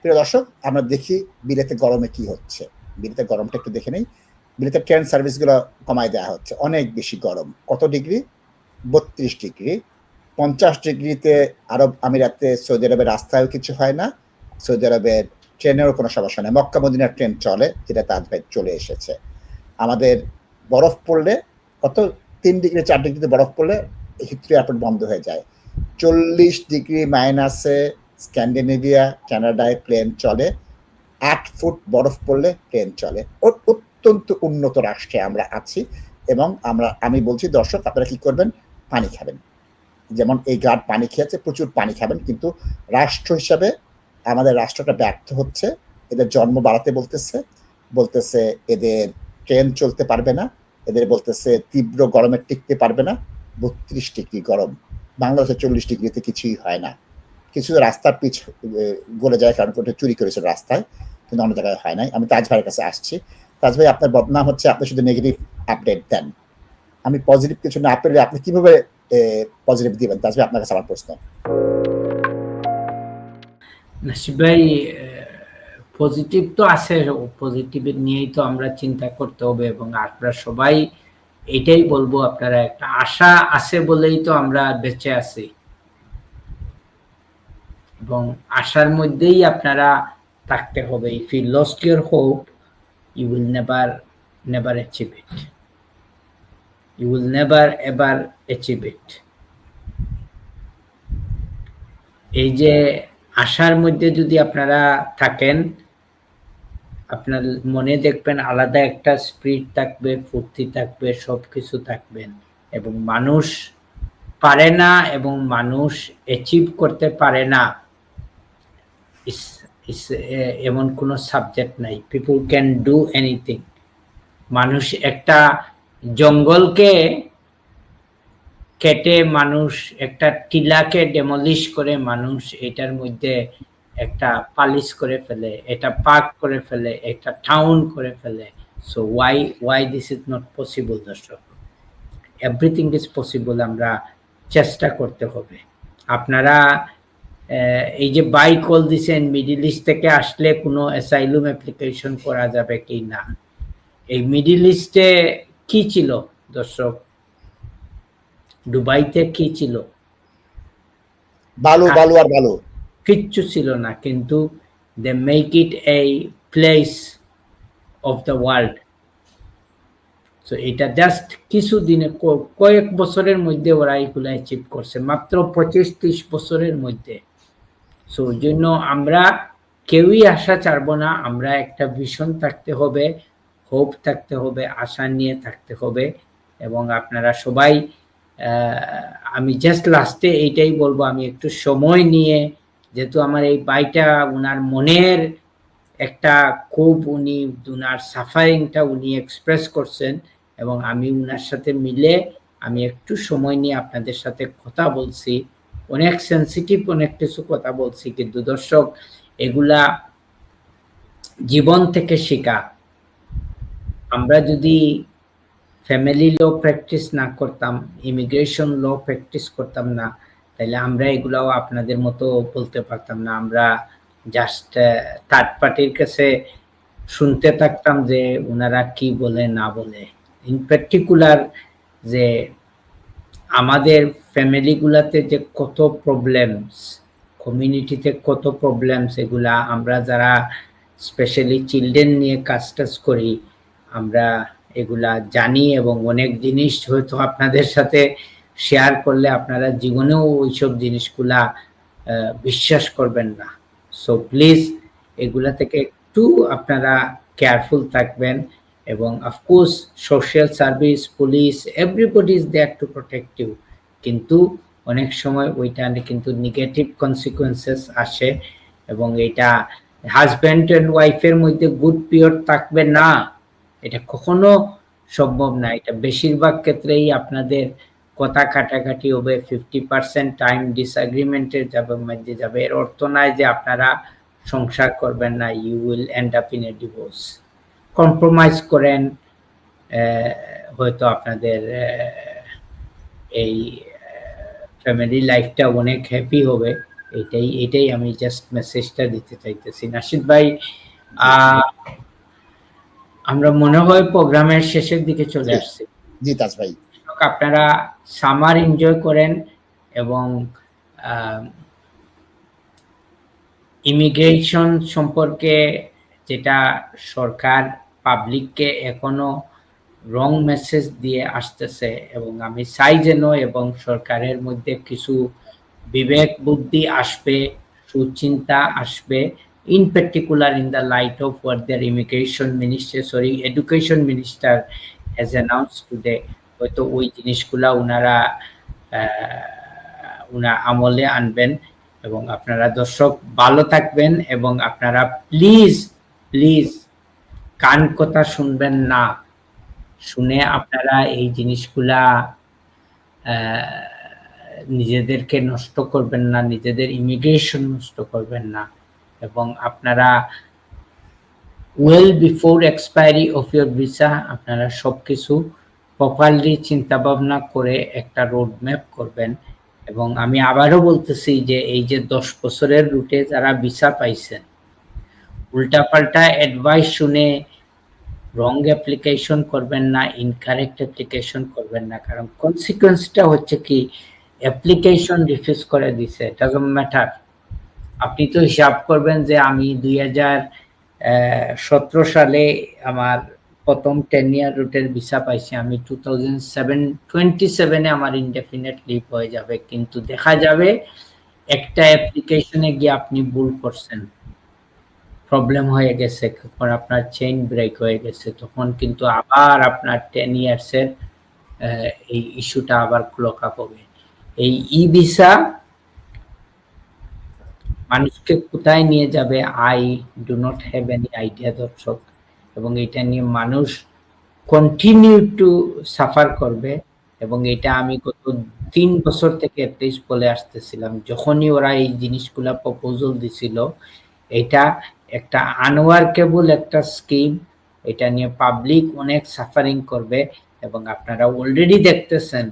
প্রিয় দর্শক, আমরা দেখি বিলেতে গরমে কি হচ্ছে। বিলেতে গরমটা একটু দেখে নেই। বিলেতে ট্রেন সার্ভিসগুলো কমায় দেওয়া হচ্ছে। অনেক বেশি গরম। কত ডিগ্রি? বত্রিশ ডিগ্রি। পঞ্চাশ ডিগ্রিতে আরব আমিরাতে সৌদি আরবের রাস্তায়ও কিছু হয় না। সৌদি আরবের ট্রেনেরও কোনো সমস্যা নেই। মক্কা মদিনার ট্রেন চলে, যেটা তাজ ভাই চলে এসেছে। আমাদের বরফ পড়লে, কত? তিন ডিগ্রি, চার ডিগ্রিতে বরফ পড়লে হিথ্রো এয়ারপোর্ট বন্ধ হয়ে যায়। চল্লিশ ডিগ্রি মাইনাসে স্ক্যান্ডিনেভিয়া, কানাডায় প্লেন চলে, আট ফুট বরফ পড়লে প্লেন চলে। অত্যন্ত উন্নত রাষ্ট্রে আমরা আছি এবং আমরা, আমি বলছি, দর্শক, আপনারা কি করবেন? পানি খাবেন। যেমন এই গার্ড পানি খেয়েছে, প্রচুর পানি খাবেন, কিন্তু রাষ্ট্র হিসাবে আমাদের রাষ্ট্রটা ব্যর্থ হচ্ছে, এদের জন্ম বাড়াতে বলতেছে বলতেছে এদের ট্রেন চলতে পারবে না, এদের বলতেছে তীব্র গরমে টিকতে পারবে না, বত্রিশ ডিগ্রি গরম, বাংলাদেশে চল্লিশ ডিগ্রিতে কিছুই হয় না। কিছু রাস্তার পিছ গলে যায়, কারণ কোথাও চুরি করেছে রাস্তায়, কিন্তু অন্য জায়গায় হয় নাই। আমি তাজ ভাইয়ের কাছে আসছি। তাজ ভাই, আপনার বদনাম হচ্ছে, আপনি শুধু নেগেটিভ আপডেট দেন। আমি পজিটিভ কিছু না পেলে আপনি কীভাবে পজিটিভ দিবেন? তাজ ভাই, আপনার কাছে আমার প্রশ্ন। নাসিব ভাই পজিটিভ তো আছে পজিটিভ নিয়েই তো আমরা চিন্তা করতে হবে, এবং আমরা সবাই এটাই বলব, আপনারা একটা আশা আছে বলেই তো আমরা বেঁচে আছি। এবং আশার মধ্যেই আপনারা থাকতে হবে। If you lost your hope you will never never achieve it you will never ever achieve it এই যে আশার মধ্যে যদি আপনারা থাকেন, আপনার মনে দেখবেন আলাদা একটা স্পিরিট থাকবে, ফুর্তি থাকবে সব কিছু থাকবেন এবং মানুষ পারে না এবং মানুষ অ্যাচিভ করতে পারে না। এমন কোনো সাবজেক্ট নাই। পিপুল ক্যান ডু এনিথিং মানুষ একটা জঙ্গলকে কেটে মানুষ একটা টিলাকে ডেমলিশ করে মানুষ এটার মধ্যে একটা পালিশ করে ফেলে এটা পার্ক করে ফেলে, একটা টাউন করে ফেলে। So why why this is not possible দর্শক? এভরিথিং ইজ পসিবল আমরা চেষ্টা করতে হবে। আপনারা এই যে বাই কল দিছেন মিডিল ইস্ট থেকে আসলে কোনো অ্যাসাইলুম অ্যাপ্লিকেশন করা যাবে কি না? এই মিডিল ইস্টে কি ছিল দর্শক? দুবাইতে কি ছিল? বালু বালু আর বালু। কিচ্ছু ছিল না কিন্তু দে মেক ইট এই প্লেস অফ দ্য ওয়ার্ল্ড তো এটা জাস্ট কিছু দিনে কয়েক বছরের মধ্যে ওরা এগুলো অ্যাচিভ করছে মাত্র পঁচিশ ত্রিশ বছরের মধ্যে। সো ওই জন্য আমরা কেউই আশা ছাড়বো না, আমরা একটা ভীষণ থাকতে হবে হোপ থাকতে হবে, আশা নিয়ে থাকতে হবে এবং আপনারা সবাই আমি জাস্ট লাস্টে এইটাই বলব, আমি একটু সময় নিয়ে, যেহেতু আমার এই বাইটা ওনার মনের একটা খুব উনি ওনার সাফারিংটা উনি এক্সপ্রেস করছেন এবং আমি ওনার সাথে মিলে আমি একটু সময় নিয়ে আপনাদের সাথে কথা বলছি। অনেক সেন্সিটিভ অনেক কিছু কথা বলছি, কিন্তু দর্শক, এগুলা জীবন থেকে শেখা। আমরা যদি ফ্যামিলি ল প্র্যাকটিস না করতাম ইমিগ্রেশন ল প্র্যাকটিস করতাম না, তাহলে আমরা এগুলাও আপনাদের মতো বলতে পারতাম না। আমরা জাস্ট থার্ড পার্টির কাছে শুনতে থাকতাম যে, ওনারা কি বলে, না বলে। ইন পার্টিকুলার যে আমাদের ফ্যামিলিগুলাতে যে কত প্রবলেমস কমিউনিটিতে কত প্রবলেমস এগুলা আমরা যারা স্পেশালি চিলড্রেন নিয়ে কাজ টাজ করি, আমরা এগুলা জানি এবং অনেক জিনিস হয়তো আপনাদের সাথে শেয়ার করলে আপনারা জীবনেও ওইসব জিনিসগুলা বিশ্বাস করবেন না। সো প্লিজ এগুলা থেকে একটু আপনারা কেয়ারফুল থাকবেন। এবং of course social service police everybody is there to protect you কিন্তু অনেক সময় ওইটা কিন্তু নেগেটিভ কনসিকুয়েন্সেস আসে এবং এটা হাজব্যান্ড অ্যান্ড ওয়াইফের মধ্যে গুড পিওর থাকবে না। এটা কখনো সম্ভব না। এটা বেশিরভাগ ক্ষেত্রেই আপনাদের কথা কাটাকাটি হবে। ফিফটি পার্সেন্ট টাইম ডিসএগ্রিমেন্টের যাবে, মধ্যে যাবে। এর অর্থ নয় যে আপনারা সংসার করবেন না। You will end up in a divorce compromise করেন হয়তো আপনাদের এই ফ্যামিলি লাইফটা অনেক হ্যাপি হবে। এটাই এটাই আমি জাস্ট মেসেজটা দিতে চাইতেছি। নাসিদ ভাই আমরা মনে হয় প্রোগ্রামের শেষের দিকে চলে আসছি। জি তাজ ভাই আপনারা সামার এনজয় করেন এবং ইমিগ্রেশন সম্পর্কে যেটা সরকার পাবলিককে এখনও রং মেসেজ দিয়ে আসতেছে এবং আমি চাই যেন এবং সরকারের মধ্যে কিছু বিবেক বুদ্ধি আসবে, সুচিন্তা আসবে in particular in the light of what there immigration minister sorry education minister has announce today হয়তো ওই জিনিসগুলা ওনারা ওনার আমলে আনবেন এবং আপনারা দর্শক ভালো থাকবেন এবং আপনারা প্লিজ প্লিজ কান কথা শুনবেন না। শুনে আপনারা এই জিনিসগুলা নিজেদেরকে নষ্ট করবেন না, নিজেদের ইমিগ্রেশন নষ্ট করবেন না এবং আপনারা well before expiry of your visa আপনারা সবকিছু প্রপারলি চিন্তা ভাবনা করে একটা রোড ম্যাপ করবেন এবং আমি আবারও বলতেছি যে এই যে দশ বছরের রুটে যারা ভিসা পাইছেন উল্টাপাল্টা অ্যাডভাইস শুনে রং অ্যাপ্লিকেশন করবেন না ইনকারেক্ট অ্যাপ্লিকেশন করবেন না। কারণ কনসিকুয়েন্সটা হচ্ছে কি অ্যাপ্লিকেশন রিফিউজ করে দিছে ডাজন্ট ম্যাটার আপনি তো হিসাব করবেন যে আমি দুই হাজার সতেরো সালে আমার প্রথম টেন ইয়ার রুটের ভিসা পাইছি, আমি টু থাউজেন্ড সেভেন টোয়েন্টি সেভেনে আমার ইনডেফিনেট লিভ হয়ে যাবে। কিন্তু দেখা যাবে একটা অ্যাপ্লিকেশনে গিয়ে আপনি ভুল করছেন। প্রবলেম হয়ে গেছে, তখন আপনার চেইন ব্রেক হয়ে গেছে, তখন কিন্তু আবার আপনার টেন ইয়ার্সের এই ইস্যুটা আবার ক্লোক আপ হবে। এই ই ভিসা মানুষকে কোথায় নিয়ে যাবে? I do not have any idea দর্শক। এবং এটা নিয়ে মানুষ কন্টিনিউ টু সাফার করবে। এবং এটা আমি গত তিন বছর থেকে অ্যাটলিস্ট বলে আসতেছিলাম, যখনই ওরা এই জিনিসগুলা প্রপোজাল দিছিল, এটা একটা আনওয়ার্কেবল একটা স্কিম এটা নিয়ে পাবলিক অনেক সাফারিং করবে এবং আপনারা অলরেডি দেখতেছেন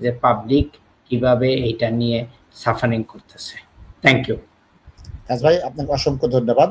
যে পাবলিক কীভাবে এটা নিয়ে সাফারিং করতেছে। থ্যাংক ইউ ভাই, আপনাকে অসংখ্য ধন্যবাদ।